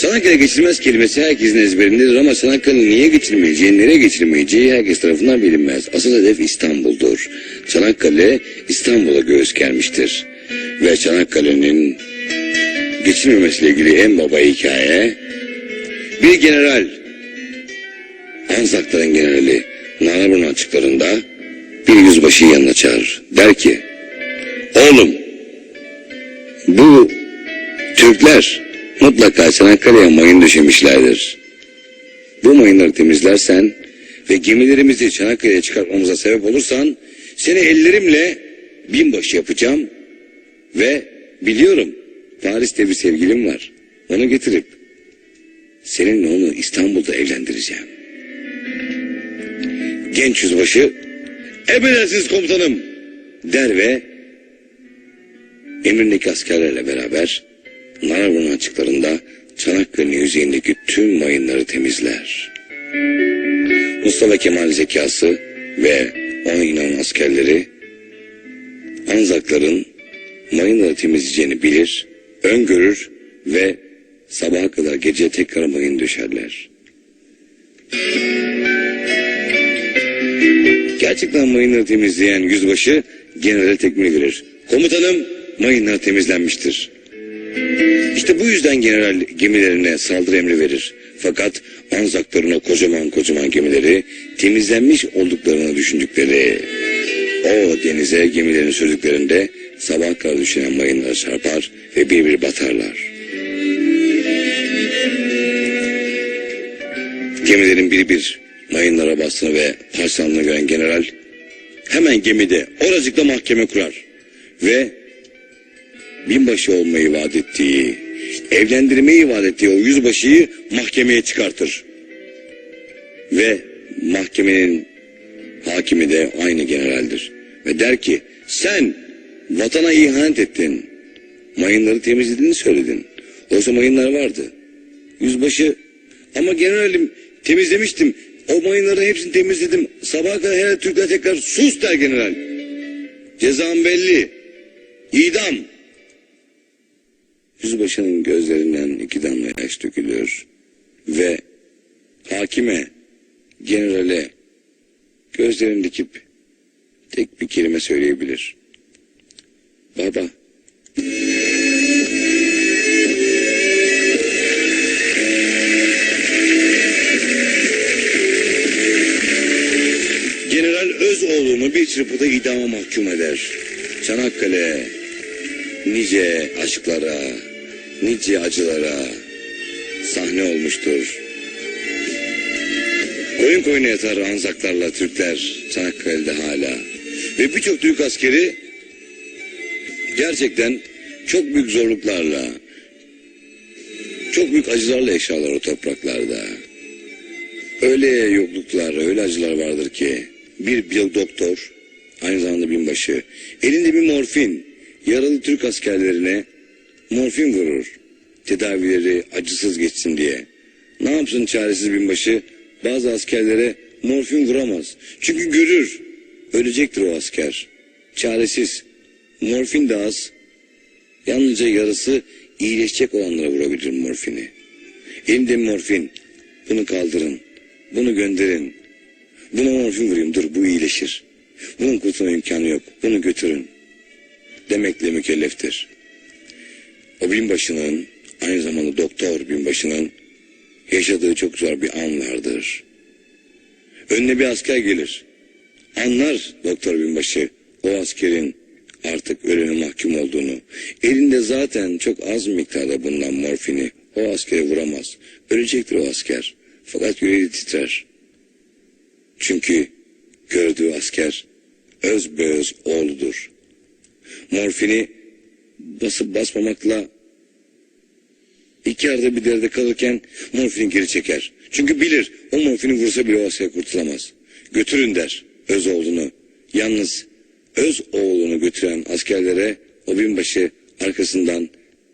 Çanakkale geçilmez kelimesi herkesin ezberindedir ama Çanakkale'nin niye geçilmeyeceği, nereye geçilmeyeceği herkes tarafından bilinmez. Asıl hedef İstanbul'dur. Çanakkale İstanbul'a göğüs germiştir. Ve Çanakkale'nin geçilmemesiyle ilgili en baba hikaye bir general Anzakların generali Naraburnu açıklarında bir yüzbaşı yanına çağırır. Der ki oğlum bu Türkler mutlaka Çanakkale'ye mayın döşemişlerdir. Bu mayınları temizlersen ve gemilerimizi Çanakkale'ye çıkartmamıza sebep olursan seni ellerimle binbaşı yapacağım ve biliyorum Paris'te bir sevgilim var. Onu getirip seninle onu İstanbul'da evlendireceğim. Genç yüzbaşı emredersiniz komutanım der ve emrindeki askerlerle beraber Naraburnu açıklarında Çanakkale'nin yüzeyindeki tüm mayınları temizler. Mustafa Kemal zekası ve ona inanan askerleri Anzakların mayınları temizleyeceğini bilir, öngörür ve sabaha kadar gece tekrar mayın döşerler. Gerçekten mayınları temizleyen yüzbaşı generale tekmil verir. Komutanım mayınlar temizlenmiştir. İşte bu yüzden general gemilerine saldırı emri verir. Fakat Anzakların o kocaman kocaman gemileri temizlenmiş olduklarını düşündükleri o denize gemilerin sürdüklerinde sabah kadar düşen mayınlara çarpar ve bir bir batarlar. Gemilerin bir bir mayınlara bastığını ve parçalandığını gören general hemen gemide oracıkta mahkeme kurar ve binbaşı olmayı vaat ettiği, evlendirmeyi vaat ettiği o yüzbaşıyı mahkemeye çıkartır. Ve mahkemenin hakimi de aynı generaldir. Ve der ki sen vatana ihanet ettin. Mayınları temizlediğini söyledin. Oysa mayınlar vardı. Yüzbaşı ama generalim temizlemiştim. O mayınları hepsini temizledim. Sabaha kadar her Türkler tekrar sus der general. Cezam belli. İdam. Yüzbaşının gözlerinden iki damla yaş dökülüyor ve hakime, generale gözlerini dikip tek bir kelime söyleyebilir. Baba. General Özoğlu'nu bir çırpıda idama mahkum eder. Çanakkale nice aşklara, nice acılara sahne olmuştur. Koyun koyuna yatar Anzaklarla Türkler Çanakkale'de hala. Ve birçok Türk askeri gerçekten çok büyük zorluklarla, çok büyük acılarla yaşarlar o topraklarda. Öyle yokluklar, öyle acılar vardır ki bir, bir doktor, aynı zamanda binbaşı, elinde bir morfin, yaralı Türk askerlerine morfin vurur. Tedavileri acısız geçsin diye. Ne yapsın çaresiz binbaşı? Bazı askerlere morfin vuramaz. Çünkü görür. Ölecektir o asker. Çaresiz. Morfin de az. Yalnızca yarısı iyileşecek olanlara vurabilir morfini. Elimde morfin. Bunu kaldırın. Bunu gönderin. Buna morfin vurayım. Dur bu iyileşir. Bunun kurtulma imkanı yok. Bunu götürün. Demekle mükelleftir. O binbaşının aynı zamanda doktor binbaşının yaşadığı çok zor bir an vardır. Önüne bir asker gelir. Anlar doktor binbaşı o askerin artık ölüme mahkum olduğunu. Elinde zaten çok az miktarda bulunan morfini o askere vuramaz. Ölecektir o asker. Fakat yüreği titrer. Çünkü gördüğü asker öz beöz oğludur. Morfini basıp basmamakla iki arada bir derde kalırken morfini geri çeker. Çünkü bilir o morfini vursa bile o asker kurtulamaz. Götürün der öz oğlunu. Yalnız öz oğlunu götüren askerlere o binbaşı arkasından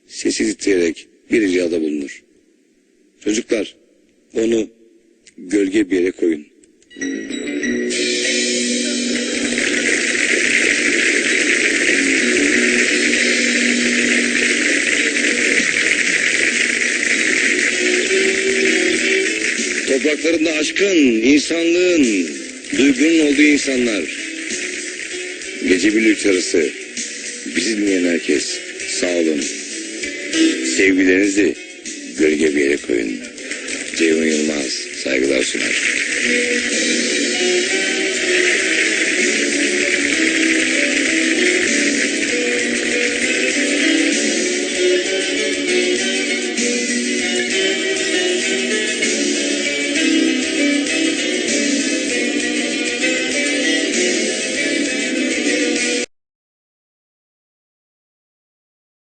sesi titreyerek bir ricada bulunur. Çocuklar onu gölge bir yere koyun. Topraklarında aşkın, insanlığın, duygunun olduğu insanlar. Gece birlik arası. Bizi dinleyen herkes. Sağ olun. Sevgilerinizi gölge bir yere koyun. Ceyhun Yılmaz saygılar sunar.